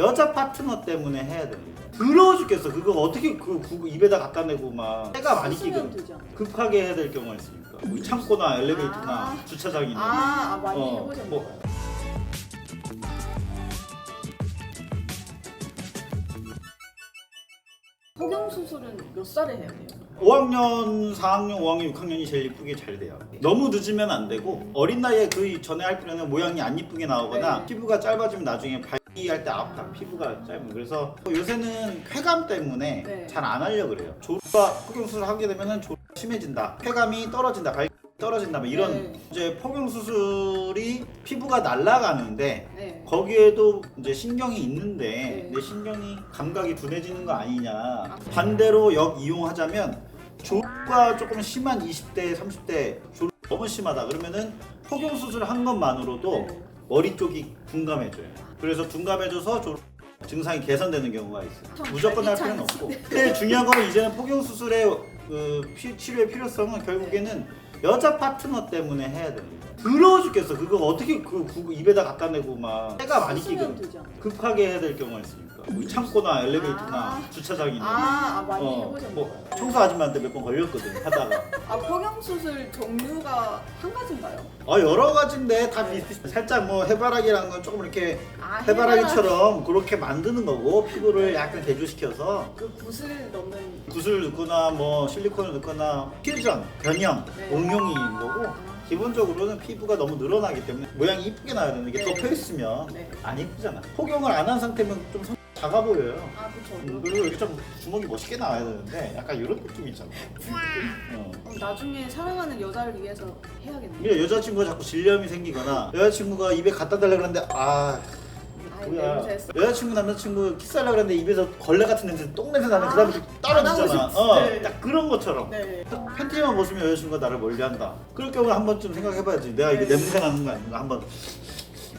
여자 파트너 때문에 해야 됩니다. 더러워 죽겠어. 그거 어떻게 그, 그 입에다 갖다 대고 막 때가 많이. 되지 않아요? 급하게 해야 될 경우가 있으니까. 우리 창고나 엘리베이터나 아. 주차장이나 아, 아 많이 어, 해보셨네요. 뭐. 폭경 수술은 몇 살에 해야 돼요? 5학년, 4학년, 5학년, 6학년이 제일 이쁘게 잘 돼요. 너무 늦으면 안 되고 어린 나이에 그 전에 할 필요는 모양이 안 이쁘게 나오거나 네. 피부가 짧아지면 나중에 발 기할 때 아파 피부가 짧으면 그래서 요새는 쾌감 때문에 네. 잘 안 하려 고 그래요. 조루가 폭경 수술 하게 되면은 조루가 심해진다, 쾌감이 떨어진다, 발기 떨어진다, 뭐 이런 네. 이제 폭경 수술이 피부가 날아가는데 네. 거기에도 이제 신경이 있는데 네. 내 신경이 감각이 둔해지는 거 아니냐 반대로 역 이용하자면 조가 조금 심한 20대 30대 조 너무 심하다 그러면은 폭경 수술 한 것만으로도 네. 머리 쪽이 둔감해져요. 그래서 둔감해져서 조 증상이 개선되는 경우가 있어요. 참 무조건 할 필요는 없고. 근데 중요한 건 이제는 폭경 수술의 그 피- 치료의 필요성은 결국에는 여자 파트너 때문에 해야 됩니다. 더러워 죽겠어. 그거 어떻게 그, 그 입에다 갖다 대고 막 때가 많이 끼거든. 않아요? 급하게 해야 될 경우가 있으니까. 우리 창고나 엘리베이터나 아. 주차장이나. 아, 아 많이 어, 해보셨네요. 뭐 청소 아줌마한테 몇 번 걸렸거든 하다가. 아 수술 종류가 한 가지인가요? 어 여러 가지인데 다 네. 비슷 살짝 뭐 해바라기라는 건 조금 이렇게 아 해바라기처럼 그렇게 만드는 거고 피부를 약간 개조시켜서 그 붓을 넣는 붓을 넣거나 뭐 실리콘을 넣거나 퓨전, 변형, 네. 응용이 거고 기본적으로는 피부가 너무 늘어나기 때문에 모양이 이쁘게 나야 되는 게 네. 덮여 있으면 네. 안 이쁘잖아. 폭용을 안 한 상태면 좀 성- 작아 보여요. 아 그쵸. 음, 그리고 이렇게 좀 주먹이 멋있게 나와야 되는데 약간 이런 느낌 있잖아. 어. 어, 나중에 사랑하는 여자를 위해서 해야겠네요. 근데 여자친구가 자꾸 질염이 생기거나 여자친구가 입에 갖다 달라 그러는데 아 아 뭐야 냄새. 여자친구 남자친구 키스하려고 그랬는데 입에서 걸레 같은 냄새 똥냄새 나면 아, 그안 하고 떨어지잖아 싶- 어, 네. 딱 그런 것처럼 네. 팬티만 벗으면 여자친구가 나를 멀리한다 그럴 경우는 한 번쯤 생각해봐야지 내가 이게 네. 냄새 나는 거 아닌가 한번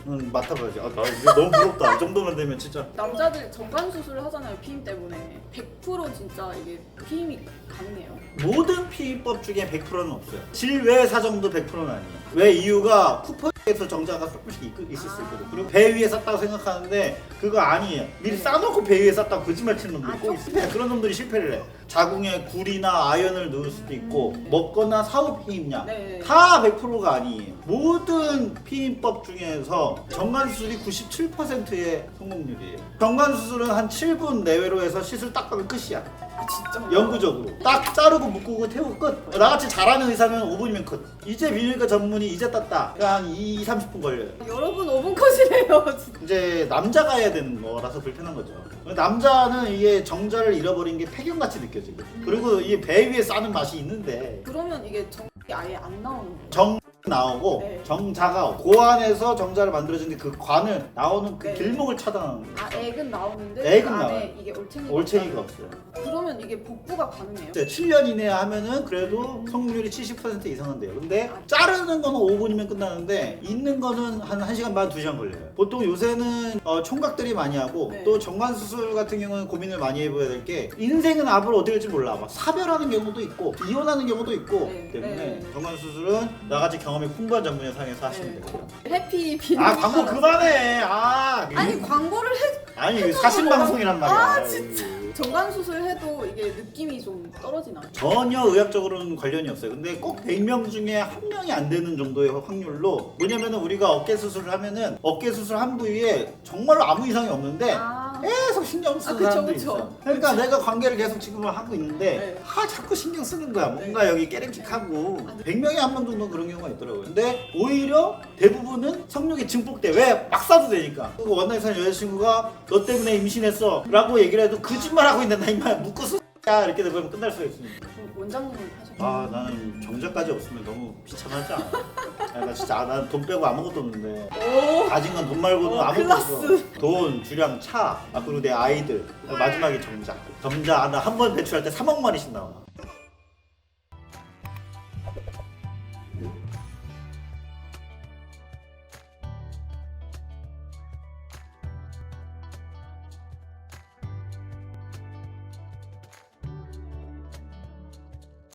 음, 맡아봐야지. 아, 나 이거 너무 부럽다. 이 정도만 되면 진짜. 남자들 정관 수술을 하잖아요 피임 때문에. 100% 진짜 이게 피임이 가능해요. 모든 피임법 중에 100%는 없어요. 질외 사정도 100%는 아니에요. 왜 이유가 쿠퍼에서 정자가 조금씩 있- 있을 수 있거든. 그리고 배 위에 쌌다고 생각하는데 그거 아니에요. 미리 네. 싸놓고 배 위에 쌌다고 거짓말 치는 놈들이 아, 꼭 좀- 있어요. 그런 놈들이 실패를 해 자궁에 굴이나 아연을 넣을 수도 있고 음. 먹거나 사후 피임약 네. 다 100%가 아니에요 모든 피임법 중에서 정관 수술이 97%의 성공률이에요 정관 수술은 한 7분 내외로 해서 시술 딱 하면 끝이야 아 진짜. 영구적으로 딱 자르고 묶고 태우고 끝 나같이 잘하는 의사면 5분이면 끝 이제 비뇨기과 전문의 이제 땄다 한 2, 30분 걸려요 여러분 5분 컷이래요. 진짜. 이제 남자가 해야 되는 거라서 불편한 거죠 남자는 이게 정자를 잃어버린 게 폐경같이 느껴지고 그리고 이배 위에 싸는 맛이 있는데 그러면 이게 정이 아예 안 나오는 거예요. 정 나오고 네. 정자가 오고 그 안에서 정자를 만들어주는데 그 관을 나오는 그 네. 길목을 차단하는 거예요 아 액은 나오는데 액은 그 안에 나와요. 이게 올챙이가 올챙이가 없어요. 그러면 이게 복구가 가능해요? 이제 7년 이내 하면은 그래도 성공률이 70% 이상은 돼요. 근데 자르는 거는 5분이면 끝나는데 있는 거는 한 1시간 반, 2시간 걸려요. 보통 요새는 어, 총각들이 많이 하고 네. 또 정관 수술 같은 경우는 고민을 많이 해봐야 될 게 인생은 앞으로 어떻게 될지 몰라. 막 사별하는 경우도 있고 이혼하는 경우도 있고 네. 때문에 네. 정관 수술은 나같이 경 험이 풍부한 전문의 상에서 하시면 네. 돼요. 해피 비뇨. 아 광고 그만해. 아 아니 광고를 해 아니 사신 방송이란 말이야. 아, 진짜. 정관 수술 해도 이게 느낌이 좀 떨어지나요? 전혀 의학적으로는 관련이 없어요. 근데 꼭 100명 중에 한 명이 안 되는 정도의 확률로 뭐냐면은 우리가 어깨 수술을 하면은 어깨 수술 한 부위에 정말로 아무 이상이 없는데 아, 계속 신경 쓰는 아, 그쵸, 사람들이 그쵸. 있어. 그러니까 내가 관계를 계속 지금 하고 있는데 네. 아 자꾸 신경 쓰는 거야. 뭔가 여기 깨름직하고 아, 네. 100명에 한 명 정도 그런 경우가 있더라고요. 근데 오히려 대부분은 성욕이 증폭돼. 왜? 막 싸도 되니까. 그리고 원나잇 사는 여자친구가 너 때문에 임신했어 라고 얘기를 해도 거짓말 하고 있는데 나 이마 묶었어 야 이렇게 되면 끝날 수가. 그럼 원장님은 하셨나요? 아 나는 정자까지 없으면 너무 비참하지 않아? 야, 나 진짜 난돈 빼고 아무것도 없는데. 오, 가진 건 돈 말고는 어, 아무것도. 없어. 돈, 주량, 차, 아 그리고 내 아이들 마지막에 정자. 정자 나 한번 배출할 때 3억 마리씩 나와